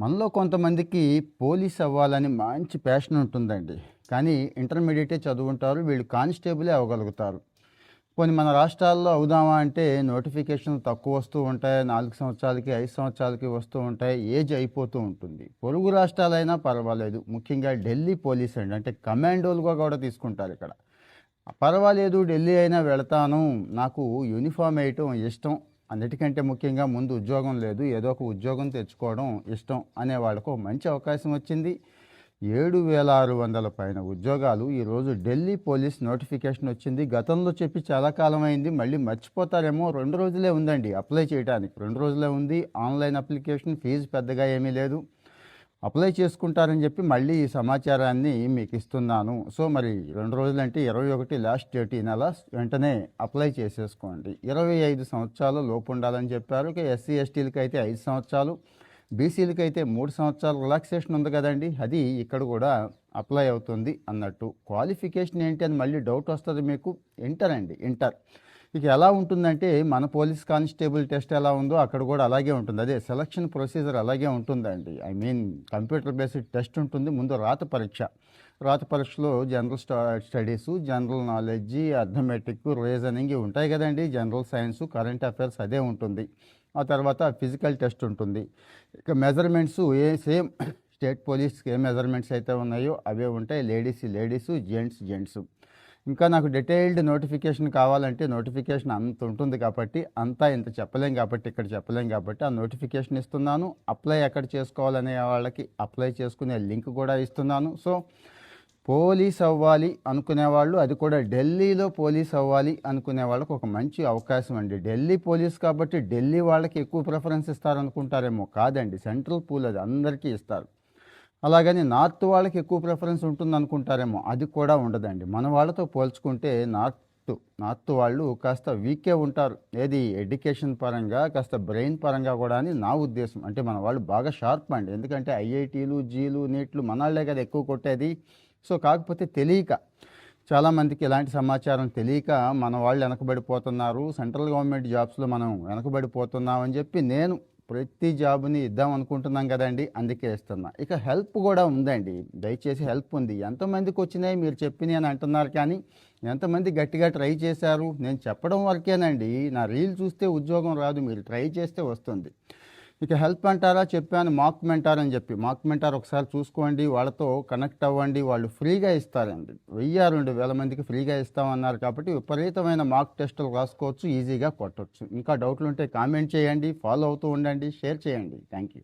మనలో కొంతమందికి పోలీస్ అవ్వాలని మంచి ప్యాషన్ ఉంటుందండి. కానీ ఇంటర్మీడియటే చదువుంటారు వీళ్ళు కానిస్టేబులే అవ్వగలుగుతారు. కొన్ని మన రాష్ట్రాల్లో అవుదామా అంటే నోటిఫికేషన్ తక్కువ వస్తూ ఉంటాయి నాలుగు సంవత్సరాలకి ఐదు సంవత్సరాలకి వస్తూ ఉంటాయి ఏజ్ అయిపోతూ ఉంటుంది. పొరుగు రాష్ట్రాలైనా పర్వాలేదు. ముఖ్యంగా ఢిల్లీ పోలీస్ అండి. అంటే కమాండోలుగా కూడా తీసుకుంటారు ఇక్కడ. పర్వాలేదు ఢిల్లీ అయినా వెళతాను. నాకు యూనిఫామ్ వేయటం ఇష్టం. అన్నిటికంటే ముఖ్యంగా ముందు ఉద్యోగం లేదు ఏదో ఒక ఉద్యోగం తెచ్చుకోవడం ఇష్టం అనే వాళ్ళకు మంచి అవకాశం వచ్చింది. ఏడు వేల ఆరు వందల పైన ఉద్యోగాలు ఈరోజు ఢిల్లీ పోలీస్ నోటిఫికేషన్ వచ్చింది. గతంలో చెప్పి చాలా కాలం అయింది మళ్ళీ మర్చిపోతారేమో రెండు రోజులే ఉందండి అప్లై చేయడానికి రెండు రోజులే ఉంది ఆన్లైన్ అప్లికేషన్ ఫీజు పెద్దగా ఏమీ లేదు. అప్లై చేసుకుంటారని చెప్పి మళ్ళీ ఈ సమాచారాన్ని మీకు ఇస్తున్నాను. సో మరి రెండు రోజులంటే ఇరవై ఒకటి లాస్ట్ డేట్ ఈ నెల. వెంటనే అప్లై చేసేసుకోండి. ఇరవై ఐదు సంవత్సరాలు లోపు ఉండాలని చెప్పారు. ఇక ఎస్సీ ఎస్టీలకి అయితే ఐదు సంవత్సరాలు. బీసీలకి అయితే మూడు సంవత్సరాలు రిలాక్సేషన్ ఉంది కదండి. అది ఇక్కడ కూడా అప్లై అవుతుంది అన్నట్టు. క్వాలిఫికేషన్ ఏంటి అని మళ్ళీ డౌట్ వస్తుంది మీకు. ఇంటర్ అండి ఇంటర్. ఇక ఎలా ఉంటుందంటే మన పోలీస్ కానిస్టేబుల్ టెస్ట్ ఎలా ఉందో అక్కడ కూడా అలాగే ఉంటుంది. అదే సెలక్షన్ ప్రొసీజర్ అలాగే ఉంటుందండి. I mean computer based test ఉంటుంది. ముందు రాత పరీక్ష. రాత పరీక్షలో general studies general knowledge arithmetic reasoning ఉంటాయి కదండి. జనరల్ సైన్స్ కరెంట్ అఫైర్స్ అదే ఉంటుంది. ఆ తర్వాత ఫిజికల్ టెస్ట్ ఉంటుంది. ఇక మెజర్మెంట్స్ ఏ సేమ్ స్టేట్ పోలీస్కి ఏ మెజర్మెంట్స్ అయితే ఉన్నాయో అవే ఉంటాయి. Ladies ladies gents gents. ఇంకా నాకు డీటెయిల్డ్ నోటిఫికేషన్ కావాలంటే నోటిఫికేషన్ అంత ఉంటుంది కాబట్టి అంతా ఇంత చెప్పలేం కాబట్టి ఇక్కడ చెప్పలేం కాబట్టి ఆ నోటిఫికేషన్ ఇస్తున్నాను. అప్లై ఎక్కడ చేసుకోవాలనే వాళ్ళకి అప్లై చేసుకునే లింక్ కూడా ఇస్తున్నాను. సో పోలీస్ అవ్వాలి అనుకునే వాళ్ళు అది కూడా ఢిల్లీలో పోలీస్ అవ్వాలి అనుకునే వాళ్ళకి ఒక మంచి అవకాశం అండి. ఢిల్లీ పోలీస్ కాబట్టి ఢిల్లీ వాళ్ళకి ఎక్కువ ప్రిఫరెన్స్ ఇస్తారనుకుంటారేమో కాదండి. సెంట్రల్ పూల్ అది అందరికీ ఇస్తారు. అలాగని నార్త్ వాళ్ళకి ఎక్కువ ప్రిఫరెన్స్ ఉంటుంది అనుకుంటారేమో అది కూడా ఉండదండి. మన వాళ్ళతో పోల్చుకుంటే నార్త్ నార్త్ వాళ్ళు కాస్త వీకే ఉంటారు. ఏది ఎడ్యుకేషన్ పరంగా కాస్త బ్రెయిన్ పరంగా కూడా అని నా ఉద్దేశం. అంటే మన వాళ్ళు బాగా షార్ప్ అండి ఎందుకంటే ఐఐటీలు జీలు నీట్లు మన వాళ్ళే కదా ఎక్కువ కొట్టేది. సో కాకపోతే తెలియక చాలామందికి ఇలాంటి సమాచారం తెలియక మన వాళ్ళు వెనకబడిపోతున్నారు. సెంట్రల్ గవర్నమెంట్ జాబ్స్లో మనం వెనకబడిపోతున్నాం అని చెప్పి నేను ప్రతి జాబ్ని ఇద్దాం అనుకుంటున్నాం కదండి అందుకే ఇస్తున్నా ఇక హెల్ప్ కూడా ఉందండి. దయచేసి హెల్ప్ ఉంది. ఎంతమందికి వచ్చినాయి మీరు చెప్పినాయి అని అంటున్నారు కానీ ఎంతమంది గట్టిగా ట్రై చేశారు. నేను చెప్పడం వరకేనండి. నా రీల్ చూస్తే ఉద్యోగం రాదు మీరు ట్రై చేస్తే వస్తుంది. ఇక హెల్ప్ అంటారా? చెప్పాను. మాక్ మెంటార్ అని చెప్పి. మాక్ మెంటార్ ఒకసారి చూసుకోండి. వాళ్ళతో కనెక్ట్ అవ్వండి. వాళ్ళు ఫ్రీగా ఇస్తారండి. వెయ్యి రెండు వేల మందికి ఫ్రీగా ఇస్తామన్నారు కాబట్టి విపరీతమైన మాక్ టెస్టులు రాసుకోవచ్చు. ఈజీగా కొట్టవచ్చు ఇంకా డౌట్లు ఉంటే కామెంట్ చేయండి. ఫాలో అవుతూ ఉండండి. షేర్ చేయండి. Thank you